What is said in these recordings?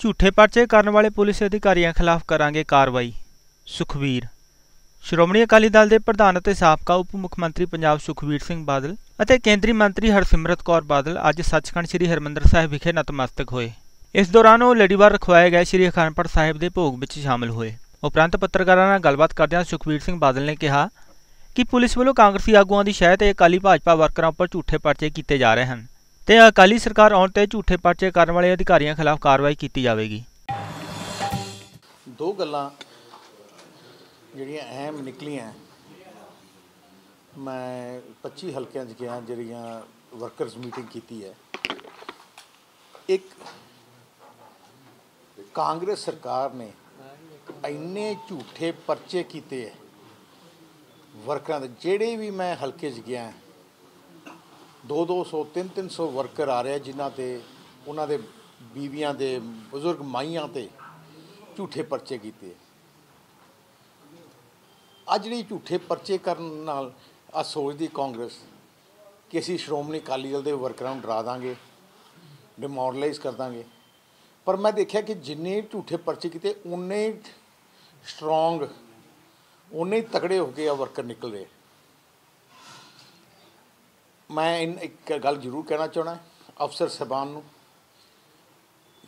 ਝੂਠੇ ਪਰਚੇ ਕਰਨ ਵਾਲੇ ਪੁਲਿਸ ਅਧਿਕਾਰੀਆਂ ਖਿਲਾਫ ਕਰਾਂਗੇ ਕਾਰਵਾਈ। ਸੁਖਵੀਰ ਸ਼੍ਰੋਮਣੀ ਅਕਾਲੀ ਦਲ ਦੇ ਪ੍ਰਧਾਨ ਅਤੇ ਸਾਬਕਾ ਉਪ ਮੁੱਖ ਮੰਤਰੀ ਪੰਜਾਬ ਸੁਖਵੀਰ ਸਿੰਘ ਬਾਦਲ ਅਤੇ ਕੇਂਦਰੀ ਮੰਤਰੀ ਹਰਸਿਮਰਤ ਕੌਰ ਬਾਦਲ ਅੱਜ ਸੱਚਖੰਡ ਸ੍ਰੀ ਹਰਮੰਦਰ ਸਾਹਿਬ ਵਿਖੇ ਨਤਮਸਤਕ ਹੋਏ। ਇਸ ਦੌਰਾਨ ਉਹ ਲੜੀਵਾਰ ਰਖਵਾਏ ਗਏ ਸ੍ਰੀ ਅਖੰਡਪੁਰ ਸਾਹਿਬ ਦੇ ਭੋਗ ਵਿੱਚ ਸ਼ਾਮਲ ਹੋਏ। ਉਪਰੰਤ ਪੱਤਰਕਾਰਾਂ ਨਾਲ ਗੱਲਬਾਤ ਕਰਦਿਆਂ ਸੁਖਵੀਰ ਸਿੰਘ ਬਾਦਲ ਨੇ ਕਿਹਾ ਕਿ ਪੁਲਿਸ ਵੱਲੋਂ ਕਾਂਗਰਸੀ ਆਗੂਆਂ ਦੀ ਸ਼ਹਿ ਤੇ ਅਕਾਲੀ ਭਾਜਪਾ ਵਰਕਰਾਂ ਉੱਪਰ ਝੂਠੇ ਪਰਚੇ ਕੀਤੇ ਜਾ ਰਹੇ ਹਨ। ਤੇ ਅਕਾਲੀ ਸਰਕਾਰ ਆਉਣ ਤੇ ਝੂਠੇ ਪਰਚੇ ਕਰਨ ਵਾਲੇ ਅਧਿਕਾਰੀਆਂ ਖਿਲਾਫ ਕਾਰਵਾਈ ਕੀਤੀ ਜਾਵੇਗੀ। ਦੋ ਗੱਲਾਂ ਜਿਹੜੀਆਂ ਅਹਿਮ ਨਿਕਲੀਆਂ। ਮੈਂ 25 ਹਲਕਿਆਂ 'ਚ ਗਿਆ, ਜਿਹੜੀਆਂ ਵਰਕਰਸ ਮੀਟਿੰਗ ਕੀਤੀ ਹੈ। ਇੱਕ, ਕਾਂਗਰਸ ਸਰਕਾਰ ਨੇ ਇੰਨੇ ਝੂਠੇ ਪਰਚੇ ਕੀਤੇ ਹੈ। ਵਰਕਰਾਂ ਦੇ ਜਿਹੜੇ ਵੀ ਮੈਂ ਹਲਕੇ 'ਚ ਗਿਆ ਦੋ ਦੋ ਸੌ ਤਿੰਨ ਤਿੰਨ ਸੌ ਵਰਕਰ ਆ ਰਹੇ ਜਿਨ੍ਹਾਂ ਤੇ ਉਹਨਾਂ ਦੇ ਬੀਵੀਆਂ ਦੇ ਬਜ਼ੁਰਗ ਮਾਈਆਂ ਤੇ ਝੂਠੇ ਪਰਚੇ ਕੀਤੇ ਅੱਜ ਜਿਹੜੀ ਝੂਠੇ ਪਰਚੇ ਕਰਨ ਨਾਲ ਆ ਸੋਚਦੀ ਕਾਂਗਰਸ ਕਿ ਅਸੀਂ ਸ਼੍ਰੋਮਣੀ ਅਕਾਲੀ ਦਲ ਦੇ ਵਰਕਰਾਂ ਨੂੰ ਡਰਾ ਦਾਂਗੇ, ਡਿਮੋਰਲਾਈਜ਼ ਕਰ ਦਾਂਗੇ। ਪਰ ਮੈਂ ਦੇਖਿਆ ਕਿ ਜਿੰਨੇ ਝੂਠੇ ਪਰਚੇ ਕੀਤੇ ਉਨੇ ਸਟਰੋਂਗ ਉਨੇ ਤਕੜੇ ਹੋ ਕੇ ਆ ਵਰਕਰ ਨਿਕਲ ਰਹੇ ਮੈਂ ਇਨ ਇੱਕ ਗੱਲ ਜ਼ਰੂਰ ਕਹਿਣਾ ਚਾਹਣਾ ਅਫਸਰ ਸਹਿਬਾਨ ਨੂੰ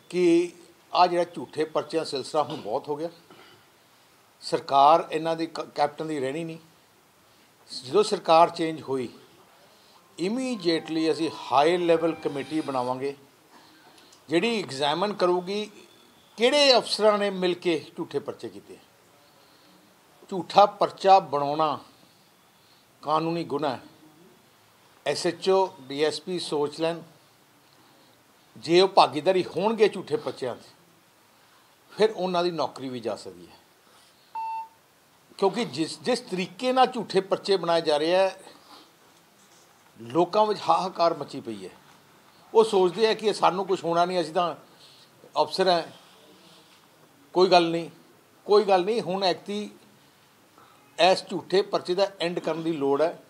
ਕਿ ਆ ਜਿਹੜਾ ਝੂਠੇ ਪਰਚਿਆਂ ਦਾ ਸਿਲਸਿਲਾ ਹੁਣ ਬਹੁਤ ਹੋ ਗਿਆ। ਸਰਕਾਰ ਇਹਨਾਂ ਦੀ ਕ- ਕੈਪਟਨ ਦੀ ਰਹਿਣੀ ਨਹੀਂ। ਜਦੋਂ ਸਰਕਾਰ ਚੇਂਜ ਹੋਈ ਇਮੀਡੀਏਟਲੀ ਅਸੀਂ ਹਾਈ ਲੈਵਲ ਕਮੇਟੀ ਬਣਾਵਾਂਗੇ, ਜਿਹੜੀ ਐਗਜ਼ਾਮਨ ਕਰੂਗੀ ਕਿਹੜੇ ਅਫਸਰਾਂ ਨੇ ਮਿਲ ਕੇ ਝੂਠੇ ਪਰਚੇ ਕੀਤੇ। ਝੂਠਾ ਪਰਚਾ ਬਣਾਉਣਾ ਕਾਨੂੰਨੀ ਗੁਨਾਹ ਹੈ। ਐਸਐਚਓ ਡੀਐਸਪੀ ਸੋਚ ਲੈਣ। ਜੇ ਉਹ ਭਾਗੀਦਾਰੀ ਹੋਣਗੇ ਝੂਠੇ ਪਰਚਿਆਂ 'ਚ ਫਿਰ ਉਹਨਾਂ ਦੀ ਨੌਕਰੀ ਵੀ ਜਾ ਸਕਦੀ ਹੈ। ਕਿਉਂਕਿ ਜਿਸ ਜਿਸ ਤਰੀਕੇ ਨਾਲ ਝੂਠੇ ਪਰਚੇ ਬਣਾਏ ਜਾ ਰਹੇ ਹੈ, ਲੋਕਾਂ ਵਿੱਚ ਹਾਹਾਕਾਰ ਮਚੀ ਪਈ ਹੈ। ਉਹ ਸੋਚਦੇ ਆ ਕਿ ਸਾਨੂੰ ਕੁਝ ਹੋਣਾ ਨਹੀਂ, ਅਸੀਂ ਤਾਂ ਅਫਸਰ ਹੈ। ਕੋਈ ਗੱਲ ਨਹੀਂ, ਕੋਈ ਗੱਲ ਨਹੀਂ, ਹੁਣ ਐਕਤੀ ਇਸ ਝੂਠੇ ਪਰਚੇ ਦਾ ਐਂਡ ਕਰਨ ਦੀ ਲੋੜ ਹੈ।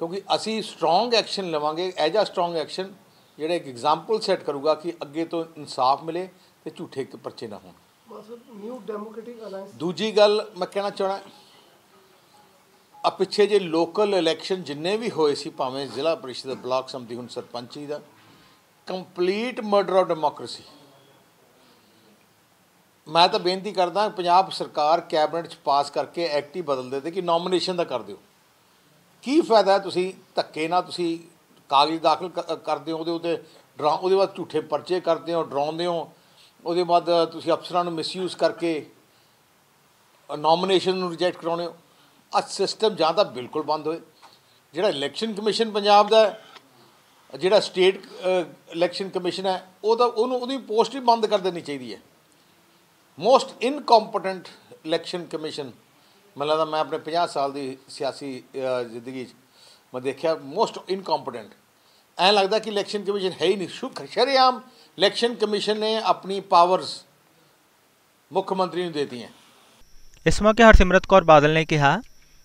ਕਿਉਂਕਿ ਅਸੀਂ ਸਟਰੋਂਗ ਐਕਸ਼ਨ ਲਵਾਂਗੇ ਐਜ ਆ ਸਟਰੋਂਗ ਐਕਸ਼ਨ ਜਿਹੜਾ ਇੱਕ ਐਗਜ਼ਾਮਪਲ ਸੈੱਟ ਕਰੂਗਾ ਕਿ ਅੱਗੇ ਤੋਂ ਇਨਸਾਫ ਮਿਲੇ ਤੇ ਝੂਠੇ ਪਰਚੇ ਨਾ ਹੋਣ। ਬਸ ਨਿਊ ਡੈਮੋਕ੍ਰੈਟਿਕ ਅਲਾਈਅੰਸ ਦੂਜੀ ਗੱਲ ਮੈਂ ਕਹਿਣਾ ਚਾਹਣਾ ਆ ਪਿੱਛੇ ਜੇ ਲੋਕਲ ਇਲੈਕਸ਼ਨ ਜਿੰਨੇ ਵੀ ਹੋਏ ਸੀ ਭਾਵੇਂ ਜ਼ਿਲ੍ਹਾ ਪਰਿਸ਼ਦ ਬਲਾਕ ਸੰਮਤੀ ਹੁਣ ਸਰਪੰਚੀ ਦਾ ਕੰਪਲੀਟ ਮਰਡਰ ਆਫ ਡੈਮੋਕ੍ਰੇਸੀ ਮੈਂ ਤਾਂ ਬੇਨਤੀ ਕਰਦਾ ਪੰਜਾਬ ਸਰਕਾਰ ਕੈਬਨਿਟ ਚ ਪਾਸ ਕਰਕੇ ਐਕਟ ਹੀ ਬਦਲ ਦੇ ਤੇ ਕਿ ਨੋਮੀਨੇਸ਼ਨ ਦਾ ਕਰ ਦਿਓ। ਕੀ ਫਾਇਦਾ ਤੁਸੀਂ ਧੱਕੇ ਨਾਲ ਤੁਸੀਂ ਕਾਗਜ਼ ਦਾਖਲ ਕ- ਕਰਦੇ ਹੋ, ਉਹਦੇ ਉੱਤੇ ਡਰਾ, ਉਹਦੇ ਬਾਅਦ ਝੂਠੇ ਪਰਚੇ ਕਰਦੇ ਹੋ, ਡਰਾਉਂਦੇ ਹੋ, ਉਹਦੇ ਬਾਅਦ ਤੁਸੀਂ ਅਫਸਰਾਂ ਨੂੰ ਮਿਸਯੂਜ਼ ਕਰਕੇ ਨੋਮੀਨੇਸ਼ਨ ਨੂੰ ਰਿਜੈਕਟ ਕਰਾਉਣੇ ਹੋ। ਆ ਸਿਸਟਮ ਜਾਂ ਤਾਂ ਬਿਲਕੁਲ ਬੰਦ ਹੋਏ। ਜਿਹੜਾ ਇਲੈਕਸ਼ਨ ਕਮਿਸ਼ਨ ਪੰਜਾਬ ਦਾ ਜਿਹੜਾ ਸਟੇਟ ਇਲੈਕਸ਼ਨ ਕਮਿਸ਼ਨ ਹੈ, ਉਹ ਤਾਂ ਉਹਨੂੰ, ਉਹਦੀ ਪੋਸਟ ਹੀ ਬੰਦ ਕਰ ਦੇਣੀ ਚਾਹੀਦੀ ਹੈ। ਮੋਸਟ ਇਨਕੰਪੀਟੈਂਟ ਇਲੈਕਸ਼ਨ ਕਮਿਸ਼ਨ ਮੈਨੂੰ ਲੱਗਦਾ ਮੈਂ ਆਪਣੇ 50 ਸਾਲ ਦੀ ਸਿਆਸੀ ਜ਼ਿੰਦਗੀ 'ਚ ਮੈਂ ਦੇਖਿਆ ਮੋਸਟ ਇਨਕੰਪੀਟੈਂਟ ਐਂ ਲੱਗਦਾ ਕਿ ਇਲੈਕਸ਼ਨ ਕਮਿਸ਼ਨ ਹੈ ਹੀ ਨਹੀਂ। ਸ਼ੁਕ ਸ਼ਰੇਆਮ ਇਲੈਕਸ਼ਨ ਕਮਿਸ਼ਨ ਨੇ ਆਪਣੀ ਪਾਵਰਸ ਮੁੱਖ ਮੰਤਰੀ ਨੂੰ ਦੇਤੀਆਂ। ਇਸ ਮੌਕੇ ਹਰਸਿਮਰਤ ਕੌਰ ਬਾਦਲ ਨੇ ਕਿਹਾ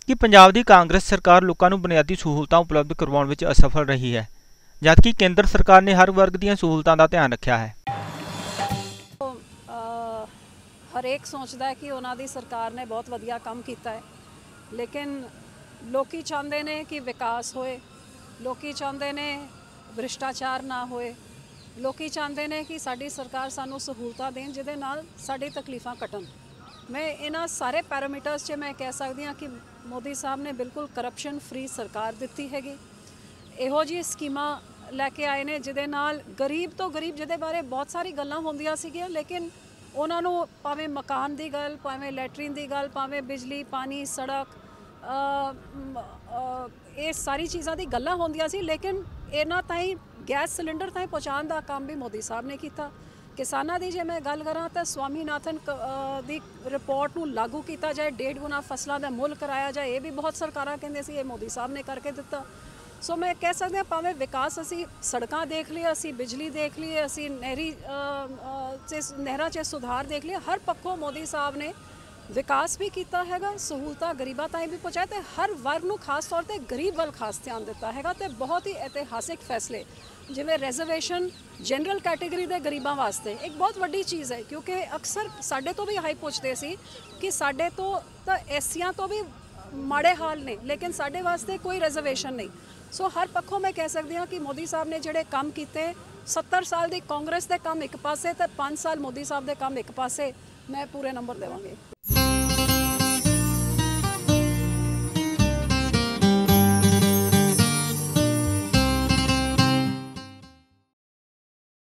ਕਿ ਪੰਜਾਬ ਦੀ ਕਾਂਗਰਸ ਸਰਕਾਰ ਲੋਕਾਂ ਨੂੰ ਬੁਨਿਆਦੀ ਸਹੂਲਤਾਂ ਉਪਲਬਧ ਕਰਵਾਉਣ ਵਿੱਚ ਅਸਫਲ ਰਹੀ ਹੈ, ਜਦਕਿ ਕੇਂਦਰ ਸਰਕਾਰ ਨੇ ਹਰ ਵਰਗ ਦੀਆਂ ਸਹੂਲਤਾਂ ਦਾ ਧਿਆਨ ਰੱਖਿਆ ਹੈ। ਹਰੇਕ ਸੋਚਦਾ ਹੈ ਕਿ ਉਹਨਾਂ ਦੀ ਸਰਕਾਰ ਨੇ ਬਹੁਤ ਵਧੀਆ ਕੰਮ ਕੀਤਾ ਹੈ। ਲੇਕਿਨ ਲੋਕੀ ਚਾਹੁੰਦੇ ਨੇ ਕਿ ਵਿਕਾਸ ਹੋਏ, ਲੋਕੀ ਚਾਹੁੰਦੇ ਨੇ ਭ੍ਰਿਸ਼ਟਾਚਾਰ ਨਾ ਹੋਏ, ਲੋਕੀ ਚਾਹੁੰਦੇ ਨੇ ਕਿ ਸਾਡੀ ਸਰਕਾਰ ਸਾਨੂੰ ਸਹੂਲਤਾਂ ਦੇਣ, ਜਿਹਦੇ ਨਾਲ ਸਾਡੀ ਤਕਲੀਫਾਂ ਘਟਣ। ਮੈਂ ਇਹਨਾਂ ਸਾਰੇ ਪੈਰਾਮੀਟਰਸ 'ਚ ਮੈਂ ਕਹਿ ਸਕਦੀ ਹਾਂ ਕਿ ਮੋਦੀ ਸਾਹਿਬ ਨੇ ਬਿਲਕੁਲ ਕਰਪਸ਼ਨ ਫ੍ਰੀ ਸਰਕਾਰ ਦਿੱਤੀ ਹੈਗੀ। ਇਹੋ ਜਿਹੀ ਸਕੀਮਾਂ ਲੈ ਕੇ ਆਏ ਨੇ ਜਿਹਦੇ ਨਾਲ ਗਰੀਬ ਤੋਂ ਗਰੀਬ ਜਿਹਦੇ ਬਾਰੇ ਬਹੁਤ ਸਾਰੀ ਗੱਲਾਂ ਹੁੰਦੀਆਂ ਸੀਗੀਆਂ, ਲੇਕਿਨ ਉਹਨਾਂ ਨੂੰ ਭਾਵੇਂ ਮਕਾਨ ਦੀ ਗੱਲ, ਭਾਵੇਂ ਲੈਟਰਿਨ ਦੀ ਗੱਲ, ਭਾਵੇਂ ਬਿਜਲੀ, ਪਾਣੀ, ਸੜਕ ਇਹ ਸਾਰੀ ਚੀਜ਼ਾਂ ਦੀ ਗੱਲਾਂ ਹੁੰਦੀਆਂ ਸੀ, ਲੇਕਿਨ ਇਹਨਾਂ ਤਾਈਂ ਗੈਸ ਸਿਲੰਡਰ ਤਾਈਂ ਪਹੁੰਚਾਉਣ ਦਾ ਕੰਮ ਵੀ ਮੋਦੀ ਸਾਹਿਬ ਨੇ ਕੀਤਾ। ਕਿਸਾਨਾਂ ਦੀ ਜੇ ਮੈਂ ਗੱਲ ਕਰਾਂ ਤਾਂ ਸਵਾਮੀਨਾਥਨ ਕ- ਦੀ ਰਿਪੋਰਟ ਨੂੰ ਲਾਗੂ ਕੀਤਾ ਜਾਏ, ਡੇਢ ਗੁਣਾ ਫਸਲਾਂ ਦਾ ਮੁੱਲ ਕਰਾਇਆ ਜਾਏ, ਇਹ ਵੀ ਬਹੁਤ ਸਰਕਾਰਾਂ ਕਹਿੰਦੇ ਸੀ, ਇਹ ਮੋਦੀ ਸਾਹਿਬ ਨੇ ਕਰਕੇ ਦਿੱਤਾ। ਸੋ ਮੈਂ ਕਹਿ ਸਕਦੀ ਹਾਂ ਭਾਵੇਂ ਵਿਕਾਸ ਅਸੀਂ ਸੜਕਾਂ ਦੇਖ ਲਈਏ ਅਸੀਂ ਬਿਜਲੀ ਦੇਖ ਲਈਏ ਅਸੀਂ ਨਹਿਰੀ ਅ, 'ਚ ਨਹਿਰਾਂ 'ਚ ਸੁਧਾਰ ਦੇਖ ਲਈਏ ਹਰ ਪੱਖੋਂ ਮੋਦੀ ਸਾਹਿਬ ਨੇ ਵਿਕਾਸ ਵੀ ਕੀਤਾ ਹੈਗਾ ਸਹੂਲਤਾਂ ਗਰੀਬਾਂ ਤਾਈਂ ਵੀ ਪਹੁੰਚਾਇਆ ਤੇ ਹਰ ਵਰਗ ਨੂੰ ਖਾਸ ਤੌਰ ਤੇ ਗਰੀਬ ਵੱਲ ਖਾਸ ਧਿਆਨ ਦਿੱਤਾ ਹੈਗਾ ਤੇ ਬਹੁਤ ਹੀ ਇਤਿਹਾਸਿਕ ਫੈਸਲੇ ਜਿਵੇਂ ਰਿਜ਼ਰਵੇਸ਼ਨ ਜਨਰਲ ਕੈਟਾਗਰੀ ਦੇ ਗਰੀਬਾਂ ਵਾਸਤੇ ਇੱਕ ਬਹੁਤ ਵੱਡੀ ਚੀਜ਼ ਹੈ ਕਿਉਂਕਿ ਅਕਸਰ ਸਾਡੇ ਤੋਂ ਵੀ ਹਾਈ ਪੁੱਛਦੇ ਸੀ ਕਿ ਸਾਡੇ ਤੋਂ ਤਾਂ ਐਸੀਆਂ ਤੋਂ ਵੀ ਮਾੜੇ ਹਾਲ ਨੇ, ਲੇਕਿਨ ਸਾਡੇ ਵਾਸਤੇ ਕੋਈ ਰਿਜ਼ਰਵੇਸ਼ਨ ਨਹੀਂ। ਸੋ ਹਰ ਪੱਖੋਂ ਮੈਂ ਕਹਿ ਸਕਦੀ ਹਾਂ ਕਿ ਮੋਦੀ ਸਾਹਿਬ ਨੇ ਜਿਹੜੇ ਕੰਮ ਕੀਤੇ 70 ਸਾਲ ਦੀ ਕਾਂਗਰਸ ਦੇ ਕੰਮ ਇੱਕ ਪਾਸੇ ਤੇ 5 ਸਾਲ ਮੋਦੀ ਸਾਹਿਬ ਦੇ ਕੰਮ ਇੱਕ ਪਾਸੇ, ਮੈਂ ਪੂਰੇ ਨੰਬਰ ਦੇਵਾਂਗੀ।